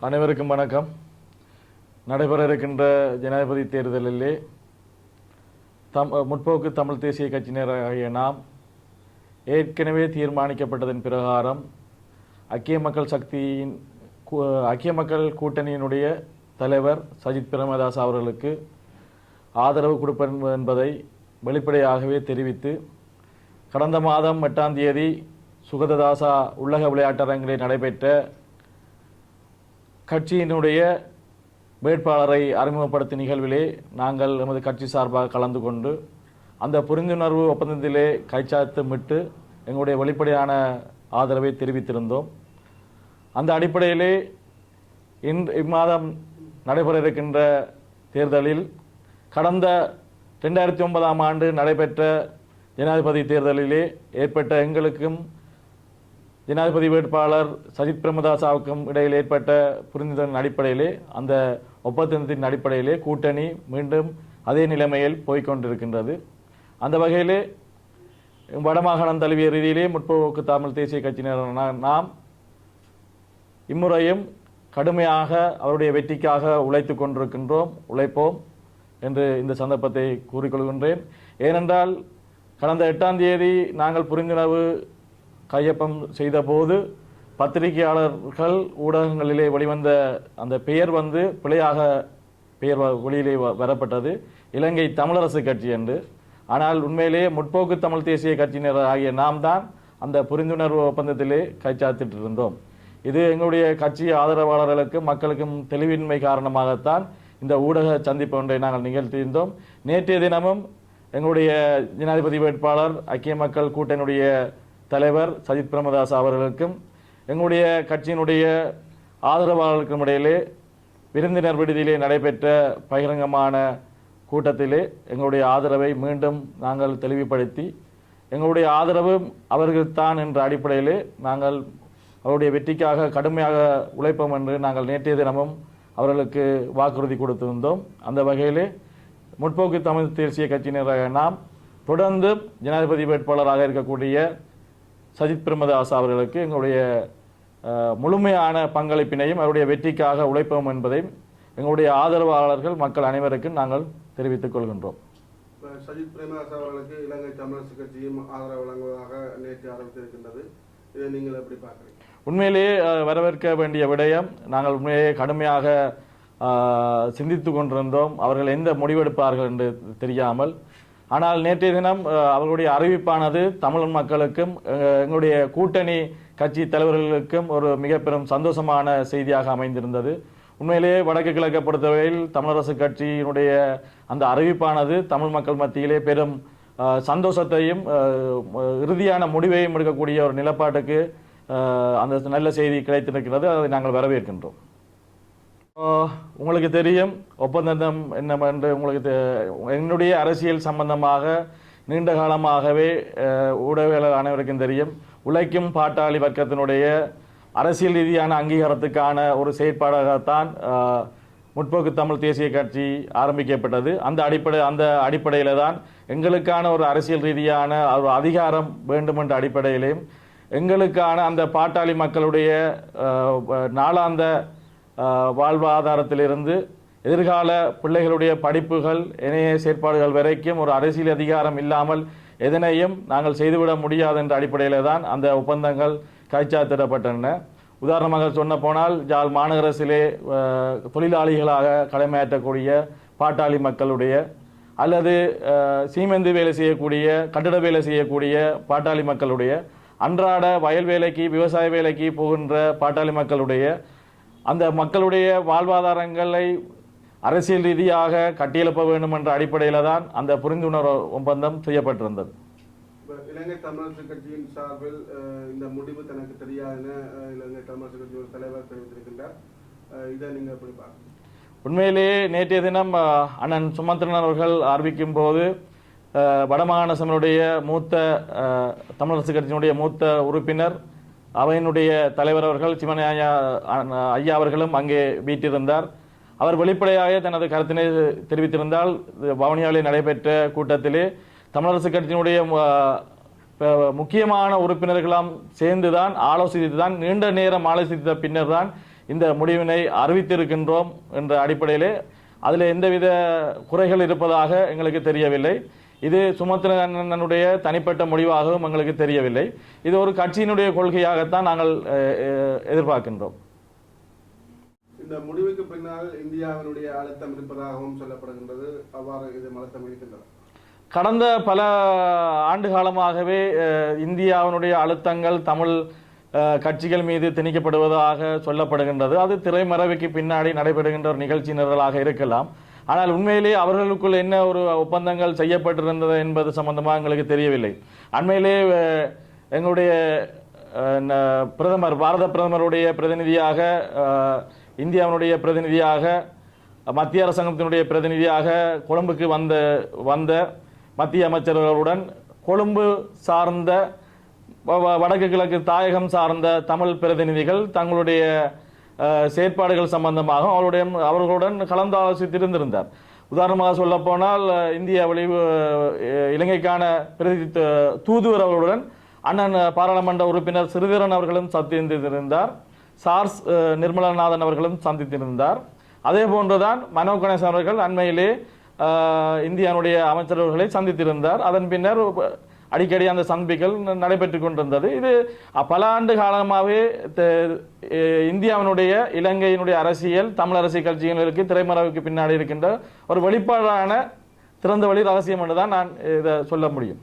அனைவருக்கும் வணக்கம். நடைபெற இருக்கின்ற ஜனாதிபதி தேர்தலிலே தம் முற்போக்கு தமிழ் தேசிய கட்சியினராகிய நாம் ஏற்கனவே தீர்மானிக்கப்பட்டதன் பிரகாரம் ஐக்கிய மக்கள் சக்தியின் ஐக்கிய மக்கள் கூட்டணியினுடைய தலைவர் சஜித் பிரேமதாஸ் அவர்களுக்கு ஆதரவு கொடுப்பேன் என்பதை வெளிப்படையாகவே தெரிவித்து கடந்த மாதம் எட்டாம் தேதி சுகததாசா உள்ளக விளையாட்டரங்கிலே நடைபெற்ற கட்சியினுடைய வேட்பாளரை அறிமுகப்படுத்தும் நிகழ்விலே நாங்கள் எமது கட்சி சார்பாக கலந்து கொண்டு அந்த புரிந்துணர்வு ஒப்பந்தத்திலே கைச்சாத்தமிட்டு எங்களுடைய வெளிப்படையான ஆதரவை தெரிவித்திருந்தோம். அந்த அடிப்படையிலே இன் இம்மாதம் நடைபெற இருக்கின்ற தேர்தலில் கடந்த ரெண்டாயிரத்தி ஒன்பதாம் ஆண்டு நடைபெற்ற ஜனாதிபதி தேர்தலிலே ஏற்பட்ட எங்களுக்கும் ஜனாதிபதி வேட்பாளர் சஜித் பிரேமதாசாவுக்கும் இடையில் ஏற்பட்ட புரிந்துதலின் அடிப்படையிலே அந்த ஒப்பந்தத்தின் அடிப்படையிலே கூட்டணி மீண்டும் அதே நிலைமையில் போய்கொண்டிருக்கின்றது அந்த வகையிலே வடமாகாணம் தழுவிய ரீதியிலே முற்போக்கு தமிழ் தேசிய கட்சியினர் நாம் இம்முறையும் கடுமையாக அவருடைய வெற்றிக்காக உழைத்து கொண்டிருக்கின்றோம் உழைப்போம் என்று இந்த சந்தர்ப்பத்தை கூறிக்கொள்கின்றேன். ஏனென்றால் கடந்த எட்டாம் தேதி நாங்கள் புரிந்துணர்வு கையொப்பம் செய்தபோது பத்திரிகையாளர்கள் ஊடகங்களிலே வெளிவந்த அந்த பெயர் வந்து பிழையாக பெயர் வ- வெளியிலே வ- வரப்பட்டது. இலங்கை தமிழரசு கட்சி என்று. ஆனால் உண்மையிலேயே முற்போக்கு தமிழ் தேசிய கட்சியினர் ஆகிய நாம் தான் அந்த புரிந்துணர்வு ஒப்பந்தத்திலே கைச்சாத்திட்டு இருந்தோம் இது எங்களுடைய கட்சி ஆதரவாளர்களுக்கும் மக்களுக்கும் தெளிவின்மை காரணமாகத்தான் இந்த ஊடக சந்திப்பு ஒன்றை நாங்கள் நிகழ்த்தியிருந்தோம். நேற்றைய தினமும் எங்களுடைய ஜனாதிபதி வேட்பாளர் ஐக்கிய மக்கள் கூட்டணியுடைய தலைவர் சஜித் பிரேமதாஸ் அவர்களுக்கும் எங்களுடைய கட்சியினுடைய ஆதரவாளர்களுக்கும் இடையிலே விருந்தினர் விடுதியிலே நடைபெற்ற பகிரங்கமான கூட்டத்திலே எங்களுடைய ஆதரவை மீண்டும் நாங்கள் தெளிவுபடுத்தி எங்களுடைய ஆதரவும் அவர்கள்தான் என்ற அடிப்படையிலே நாங்கள் அவருடைய வெற்றிக்காக கடுமையாக உழைப்போம் என்று நாங்கள் நேற்றைய தினமும் அவர்களுக்கு வாக்குறுதி கொடுத்திருந்தோம். அந்த வகையிலே முற்போக்கு தமிழ் தேசிய கட்சியினராக நாம் தொடர்ந்து ஜனாதிபதி வேட்பாளராக இருக்கக்கூடிய சஜித் பிரேமதாஸ் அவர்களுக்கு எங்களுடைய முழுமையான பங்களிப்பினையும் அவருடைய வெற்றிக்காக உழைப்போம் என்பதையும் எங்களுடைய ஆதரவாளர்கள் மக்கள் அனைவருக்கும் நாங்கள் தெரிவித்துக் கொள்கின்றோம். இப்ப சஜித் பிரேமதாஸ் அவர்களுக்கு இலங்கை தமிழரசு கட்சியும் ஆதரவு வழங்குவதாக நேற்று அறிவித்திருக்கின்றது. இதை நீங்கள் எப்படி பார்க்குறீங்க? உண்மையிலேயே வரவேற்க வேண்டிய விடயம் நாங்கள் உண்மையிலேயே கடுமையாக சிந்தித்து கொண்டிருந்தோம். அவர்கள் எந்த முடிவெடுப்பார்கள் என்று தெரியாமல் ஆனால் நேற்றைய தினம் அவர்களுடைய அறிவிப்பானது தமிழ் மக்களுக்கும் எங்களுடைய கூட்டணி கட்சி தலைவர்களுக்கும் ஒரு மிக பெரும் சந்தோஷமான செய்தியாக அமைந்திருந்தது. உண்மையிலேயே வடக்கு கிழக்கை பொறுத்தவரையில் தமிழரசு கட்சியினுடைய அந்த அறிவிப்பானது தமிழ் மக்கள் மத்தியிலே பெரும் சந்தோஷத்தையும் இறுதியான முடிவையும் எடுக்கக்கூடிய ஒரு நிலப்பாட்டுக்கு அந்த நல்ல செய்தி கிடைத்திருக்கிறது. அதை நாங்கள் வரவேற்கின்றோம். உங்களுக்கு தெரியும் ஒப்பந்தம் என்னவென்று உங்களுக்கு தெ- என்னுடைய அரசியல் சம்பந்தமாக நீண்ட காலமாகவே ஊடகங்கள் அனைவருக்கும் தெரியும். உழைக்கும் பாட்டாளி வர்க்கத்தினுடைய அரசியல் ரீதியான அங்கீகாரத்துக்கான ஒரு செயற்பாடாகத்தான் முற்போக்கு தமிழ் தேசிய கட்சி ஆரம்பிக்கப்பட்டது. அந்த அடிப்படை அந்த அடிப்படையில் தான் எங்களுக்கான ஒரு அரசியல் ரீதியான ஒரு அதிகாரம் வேண்டும் என்ற அடிப்படையிலையும் எங்களுக்கான அந்த பாட்டாளி மக்களுடைய நாளாந்த வாழ்வாதாரத்திலிருந்து எதிர்கால பிள்ளைகளுடைய படிப்புகள் இணைய செயற்பாடுகள் வரைக்கும் ஒரு அரசியல் அதிகாரம் இல்லாமல் எதனையும் நாங்கள் செய்துவிட முடியாது என்ற அடிப்படையில் தான் அந்த ஒப்பந்தங்கள் கைச்சாத்திடப்பட்டன. உதாரணமாக சொன்ன போனால் ஜால் மாநகரசிலே தொழிலாளிகளாக கடமையாற்றக்கூடிய பாட்டாளி மக்களுடைய அல்லது சீமெந்து வேலை செய்யக்கூடிய கட்டிட வேலை செய்யக்கூடிய பாட்டாளி மக்களுடைய அன்றாட வயல் வேலைக்கு விவசாய வேலைக்கு போகின்ற பாட்டாளி மக்களுடைய அந்த மக்களுடைய வாழ்வாதாரங்களை அரசியல் ரீதியாக கட்டியெழுப்ப வேண்டும் என்ற அடிப்படையில் தான் அந்த புரிந்துணர்வு ஒப்பந்தம் செய்யப்பட்டிருந்தது. இலங்கை தமிழரசு கட்சியின் சார்பில் இந்த முடிவு தனக்கு தெரியாதுன்னு இலங்கை தமிழரசு கட்சியோட தலைவர் தெரிவித்திருக்கின்றார். இதை நீங்க எப்படி பார்க்குறீங்க? உண்மையிலேயே நேற்றைய தினம் அண்ணன் சுமந்திரன் அவர்கள் அறிவிக்கும் போது வடமாகாண சபையினுடைய மூத்த தமிழரசு கட்சியினுடைய மூத்த உறுப்பினர் அவையினுடைய தலைவர் அவர்கள் சிவன ஐயா ஐயா அவர்களும் அங்கே வீட்டிருந்தார் அவர் வெளிப்படையாக தனது கருத்தினை தெரிவித்திருந்தால் பவனியாவில் நடைபெற்ற கூட்டத்திலே தமிழரசு கட்சியினுடைய முக்கியமான உறுப்பினர்களாம் சேர்ந்துதான் ஆலோசித்து தான் நீண்ட நேரம் ஆலோசித்த பின்னர் தான் இந்த முடிவினை அறிவித்திருக்கின்றோம் என்ற அடிப்படையிலே. அதில் எந்தவித குறைகள் இருப்பதாக எங்களுக்கு தெரியவில்லை. இது சுமத்திரனுடைய தனிப்பட்ட முடிவாகவும் எங்களுக்கு தெரியவில்லை. இது ஒரு கட்சியினுடைய கொள்கையாகத்தான் நாங்கள் எதிர்பார்க்கின்றோம். இந்த முடிவுக்கு பின்னால் இந்தியாவினுடைய அழுத்தம் இருப்பதாகவும் சொல்லப்படுகின்றது. அவ்வாறு இது அழுத்தம் இருக்கின்றது கடந்த பல ஆண்டு காலமாகவே இந்தியாவினுடைய அழுத்தங்கள் தமிழ் கட்சிகள் மீது திணிக்கப்படுவதாக சொல்லப்படுகின்றது. அது திரைமறைவுக்கு பின்னாடி நடைபெறுகின்ற ஒரு நிகழ்ச்சி நிரலாக இருக்கலாம். ஆனால் உண்மையிலே அவர்களுக்குள் என்ன ஒரு ஒப்பந்தங்கள் செய்யப்பட்டிருந்தது என்பது சம்பந்தமாக எங்களுக்கு தெரியவில்லை. அண்மையிலே எங்களுடைய ந- பிரதமர் பாரத பிரதமருடைய பிரதிநிதியாக இந்தியாவினுடைய பிரதிநிதியாக மத்திய அரசாங்கத்தினுடைய பிரதிநிதியாக கொழும்புக்கு வந்த வந்த மத்திய அமைச்சர்களுடன் கொழும்பு சார்ந்த வ- வ- வடக்கு கிழக்கு தாயகம் சார்ந்த தமிழ் பிரதிநிதிகள் தங்களுடைய செயற்பாடுகள் சம்பந்தமாக அவருடைய அவர்களுடன் கலந்தாலோசித்திருந்திருந்தார். உதாரணமாக சொல்ல போனால் இந்திய வெளிவு இலங்கைக்கான பிரதி தூதுவர் அவர்களுடன் அண்ணன் பாராளுமன்ற உறுப்பினர் சிறிதரன் அவர்களும் சந்தித்திருந்தார் சார்ஸ் நிர்மலநாதன் அவர்களும் சந்தித்திருந்தார். அதே போன்றுதான் மனோ கணேசன் அவர்கள் அண்மையிலே இந்தியாவுடைய அமைச்சரவர்களை சந்தித்திருந்தார். அதன் பின்னர் அடிக்கடி அந்த சந்திப்புகள் நடைபெற்று கொண்டிருந்தது. இது பல ஆண்டு காலமாகவே இந்தியாவினுடைய இலங்கையினுடைய அரசியல் தமிழ் அரசியல் கட்சிகளுக்கு திரைமறைவுக்கு பின்னாடி இருக்கின்ற ஒரு வெளிப்பாடான திறந்த வழி ரகசியம் என்று தான் நான் இதை சொல்ல முடியும்.